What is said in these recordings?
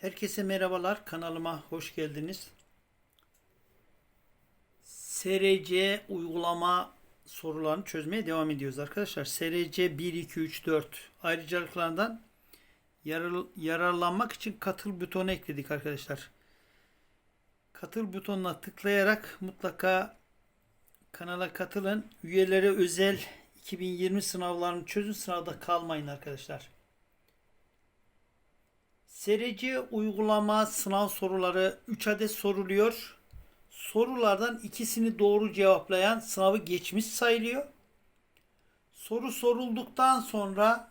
Herkese merhabalar. Kanalıma hoş geldiniz. SRC uygulama sorularını çözmeye devam ediyoruz arkadaşlar. SRC 1, 2, 3, 4 ayrıcalıklarından yarar- yararlanmak için katıl butonu ekledik arkadaşlar. Katıl butonuna tıklayarak mutlaka kanala katılın. Üyelere özel 2020 sınavlarını çözün. Sınavda kalmayın arkadaşlar. SRC uygulama sınav soruları 3 adet soruluyor. Sorulardan ikisini doğru cevaplayan sınavı geçmiş sayılıyor. Soru sorulduktan sonra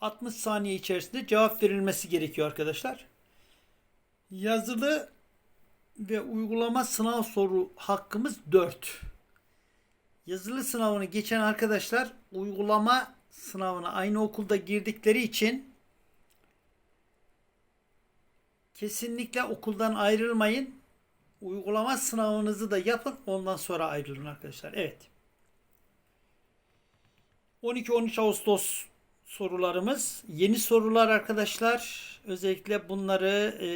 60 saniye içerisinde cevap verilmesi gerekiyor arkadaşlar. Yazılı ve uygulama sınav soru hakkımız 4. Yazılı sınavını geçen arkadaşlar uygulama sınavına aynı okulda girdikleri için kesinlikle okuldan ayrılmayın. Uygulama sınavınızı da yapın. Ondan sonra ayrılın arkadaşlar. Evet. 12-13 Ağustos sorularımız. Yeni sorular arkadaşlar. Özellikle bunları e,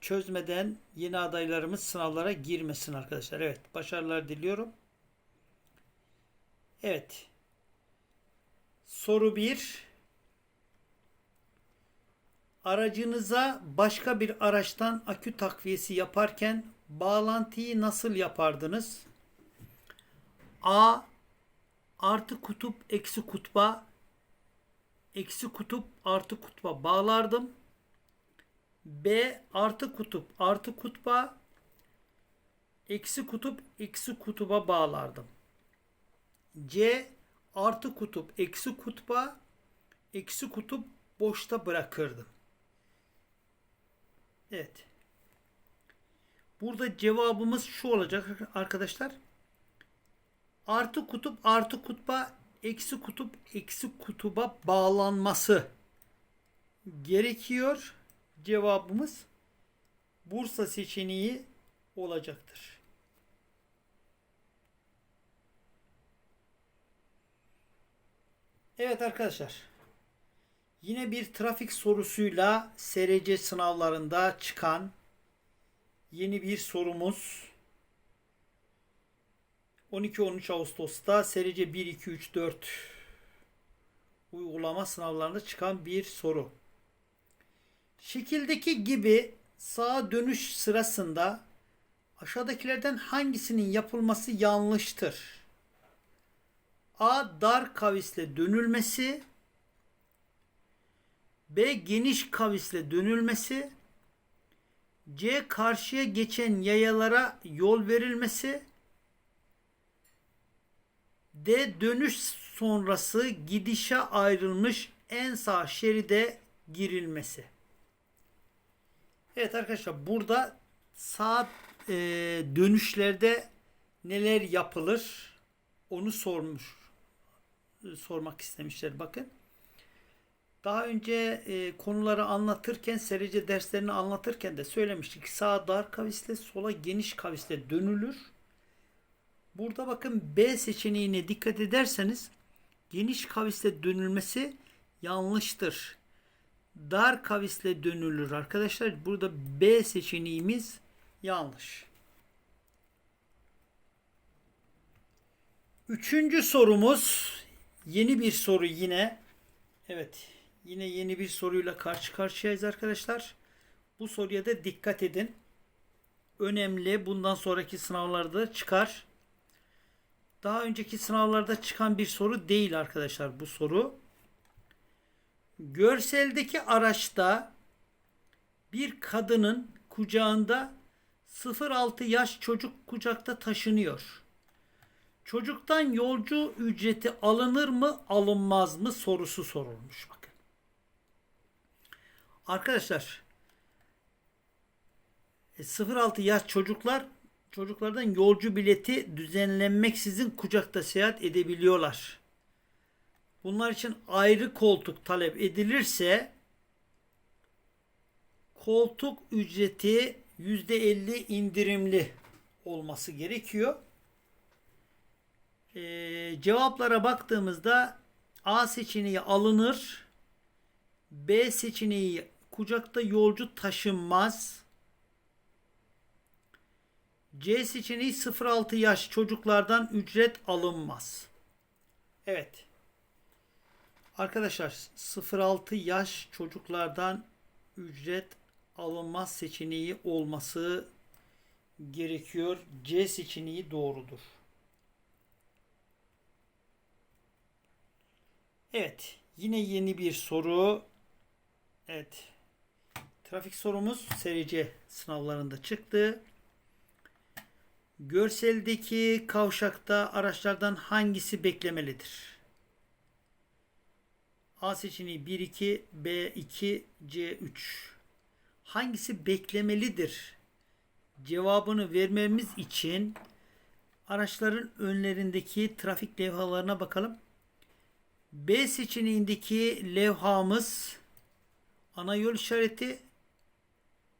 çözmeden yeni adaylarımız sınavlara girmesin arkadaşlar. Evet. Başarılar diliyorum. Evet. Soru 1. Aracınıza başka bir araçtan akü takviyesi yaparken bağlantıyı nasıl yapardınız? A. Artı kutup eksi kutba eksi kutup artı kutba bağlardım. B. Artı kutup artı kutba eksi kutup eksi kutuba bağlardım. C artı kutup eksi kutba eksi kutup boşta bırakırdım. Evet. Burada cevabımız şu olacak arkadaşlar. Artı kutup artı kutba eksi kutup eksi kutuba bağlanması gerekiyor. Cevabımız Bursa seçeneği olacaktır. Evet arkadaşlar. Yine bir trafik sorusuyla SRC sınavlarında çıkan yeni bir sorumuz. 12-13 Ağustos'ta SRC 1, 2, 3, 4 uygulama sınavlarında çıkan bir soru. Şekildeki gibi sağa dönüş sırasında aşağıdakilerden hangisinin yapılması yanlıştır? A. Dar kavisle dönülmesi. B. Geniş kavisle dönülmesi. C. Karşıya geçen yayalara yol verilmesi. D. Dönüş sonrası gidişe ayrılmış en sağ şeride girilmesi. Evet arkadaşlar burada sağ e, dönüşlerde neler yapılır onu sormuş sormak istemişler bakın. Daha önce e, konuları anlatırken, serice derslerini anlatırken de söylemiştik. Sağa dar kavisle, sola geniş kavisle dönülür. Burada bakın B seçeneğine dikkat ederseniz geniş kavisle dönülmesi yanlıştır. Dar kavisle dönülür arkadaşlar. Burada B seçeneğimiz yanlış. Üçüncü sorumuz yeni bir soru yine. Evet yine yeni bir soruyla karşı karşıyayız arkadaşlar. Bu soruya da dikkat edin. Önemli. Bundan sonraki sınavlarda çıkar. Daha önceki sınavlarda çıkan bir soru değil arkadaşlar bu soru. Görseldeki araçta bir kadının kucağında 0-6 yaş çocuk kucakta taşınıyor. Çocuktan yolcu ücreti alınır mı alınmaz mı sorusu sorulmuş bakın. Arkadaşlar 0-6 yaş çocuklar çocuklardan yolcu bileti düzenlenmeksizin kucakta seyahat edebiliyorlar. Bunlar için ayrı koltuk talep edilirse koltuk ücreti %50 indirimli olması gerekiyor. Ee, cevaplara baktığımızda A seçeneği alınır. B seçeneği kucakta yolcu taşınmaz. C seçeneği 0-6 yaş çocuklardan ücret alınmaz. Evet. Arkadaşlar 0-6 yaş çocuklardan ücret alınmaz seçeneği olması gerekiyor. C seçeneği doğrudur. Evet. Yine yeni bir soru. Evet. Trafik sorumuz SRC sınavlarında çıktı. Görseldeki kavşakta araçlardan hangisi beklemelidir? A seçeneği 1 2 B 2 C 3. Hangisi beklemelidir? Cevabını vermemiz için araçların önlerindeki trafik levhalarına bakalım. B seçeneğindeki levhamız ana yol işareti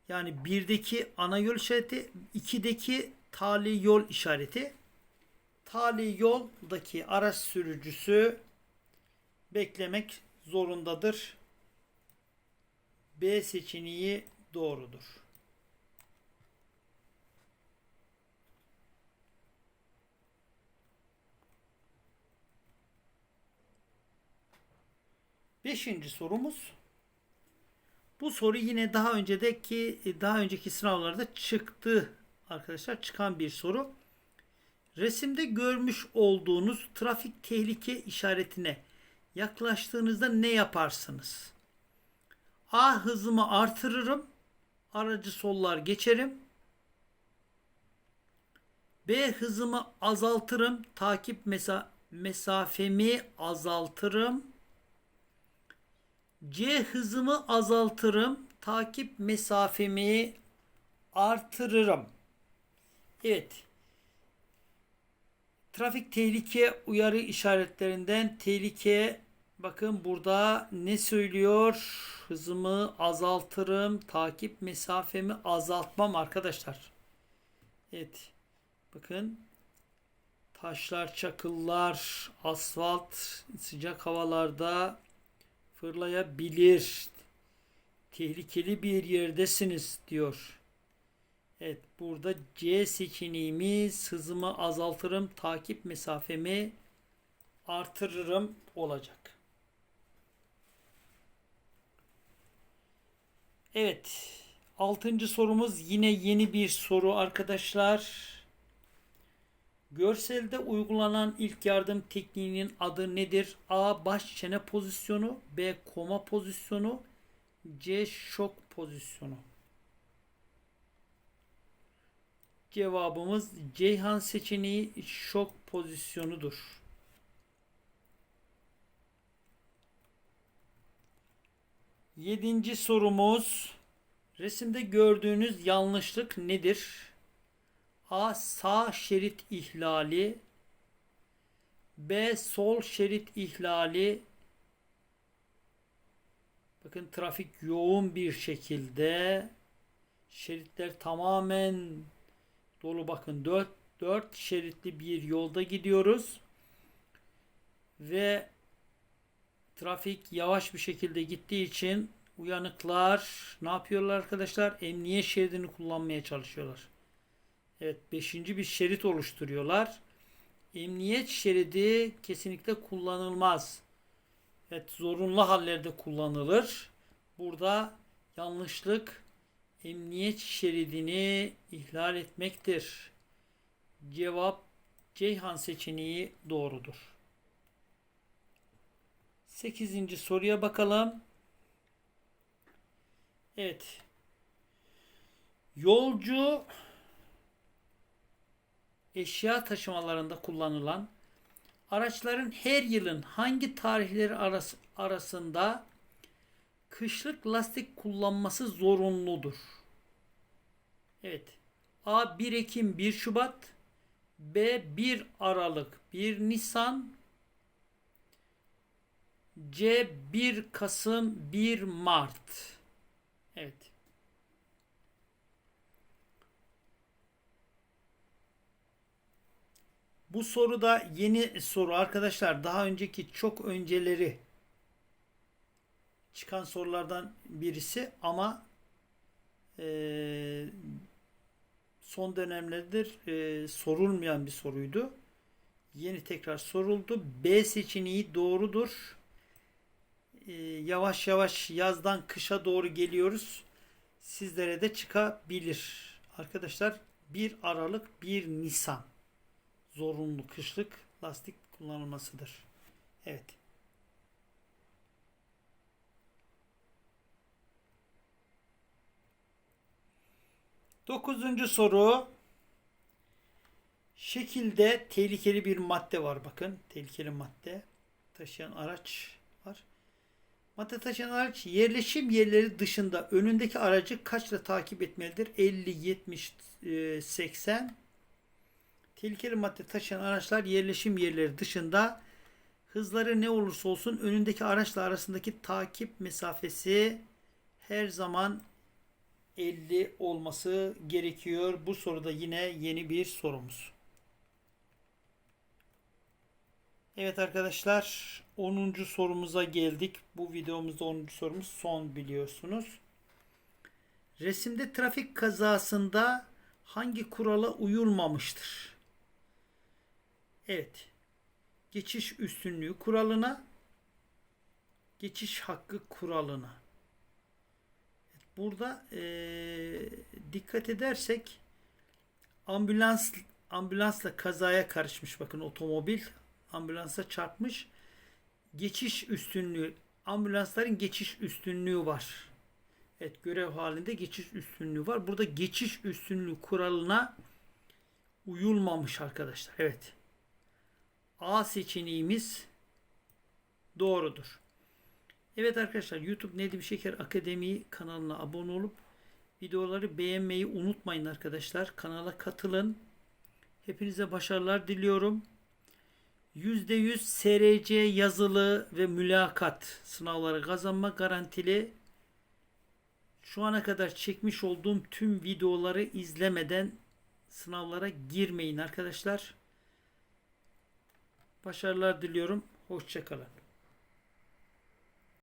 yani birdeki ana yol işareti, ikideki tali yol işareti. Tali yoldaki araç sürücüsü beklemek zorundadır. B seçeneği doğrudur. Beşinci sorumuz. Bu soru yine daha önceki daha önceki sınavlarda çıktı arkadaşlar çıkan bir soru. Resimde görmüş olduğunuz trafik tehlike işaretine yaklaştığınızda ne yaparsınız? A hızımı artırırım. Aracı sollar geçerim. B hızımı azaltırım. Takip mesa mesafemi azaltırım. C hızımı azaltırım. Takip mesafemi artırırım. Evet. Trafik tehlike uyarı işaretlerinden tehlike bakın burada ne söylüyor? Hızımı azaltırım. Takip mesafemi azaltmam arkadaşlar. Evet. Bakın taşlar, çakıllar, asfalt sıcak havalarda fırlayabilir. Tehlikeli bir yerdesiniz diyor. Evet burada C seçeneğimiz hızımı azaltırım, takip mesafemi artırırım olacak. Evet. Altıncı sorumuz yine yeni bir soru arkadaşlar. Görselde uygulanan ilk yardım tekniğinin adı nedir? A. Baş çene pozisyonu B. Koma pozisyonu C. Şok pozisyonu Cevabımız Ceyhan seçeneği şok pozisyonudur. Yedinci sorumuz resimde gördüğünüz yanlışlık nedir? A. Sağ şerit ihlali B. Sol şerit ihlali Bakın trafik yoğun bir şekilde şeritler tamamen dolu bakın 4 4 şeritli bir yolda gidiyoruz. Ve trafik yavaş bir şekilde gittiği için uyanıklar ne yapıyorlar arkadaşlar? Emniyet şeridini kullanmaya çalışıyorlar. Evet beşinci bir şerit oluşturuyorlar. Emniyet şeridi kesinlikle kullanılmaz. Evet zorunlu hallerde kullanılır. Burada yanlışlık emniyet şeridini ihlal etmektir. Cevap Ceyhan seçeneği doğrudur. 8. soruya bakalım. Evet. Yolcu eşya taşımalarında kullanılan araçların her yılın hangi tarihleri arası, arasında kışlık lastik kullanması zorunludur. Evet. A 1 Ekim 1 Şubat B 1 Aralık 1 Nisan C 1 Kasım 1 Mart Evet. Bu soru da yeni soru arkadaşlar. Daha önceki çok önceleri çıkan sorulardan birisi ama e, son dönemlerdir e, sorulmayan bir soruydu. Yeni tekrar soruldu. B seçeneği doğrudur. E, yavaş yavaş yazdan kışa doğru geliyoruz. Sizlere de çıkabilir. Arkadaşlar 1 Aralık 1 Nisan zorunlu kışlık lastik kullanılmasıdır. Evet. Dokuzuncu soru. Şekilde tehlikeli bir madde var bakın. Tehlikeli madde taşıyan araç var. Madde taşıyan araç yerleşim yerleri dışında önündeki aracı kaçla takip etmelidir? 50, 70, e, 80. Tehlikeli madde taşıyan araçlar yerleşim yerleri dışında hızları ne olursa olsun önündeki araçla arasındaki takip mesafesi her zaman 50 olması gerekiyor. Bu soruda yine yeni bir sorumuz. Evet arkadaşlar 10. sorumuza geldik. Bu videomuzda 10. sorumuz son biliyorsunuz. Resimde trafik kazasında hangi kurala uyulmamıştır? Evet. Geçiş üstünlüğü kuralına, geçiş hakkı kuralına. Burada eee, dikkat edersek ambulans ambulansla kazaya karışmış. Bakın otomobil ambulansa çarpmış. Geçiş üstünlüğü ambulansların geçiş üstünlüğü var. Evet görev halinde geçiş üstünlüğü var. Burada geçiş üstünlüğü kuralına uyulmamış arkadaşlar. Evet. A seçeneğimiz doğrudur. Evet arkadaşlar YouTube Nedim Şeker Akademi kanalına abone olup videoları beğenmeyi unutmayın arkadaşlar. Kanala katılın. Hepinize başarılar diliyorum. %100 SRC yazılı ve mülakat sınavları kazanma garantili. Şu ana kadar çekmiş olduğum tüm videoları izlemeden sınavlara girmeyin arkadaşlar. Başarılar diliyorum. Hoşçakalın.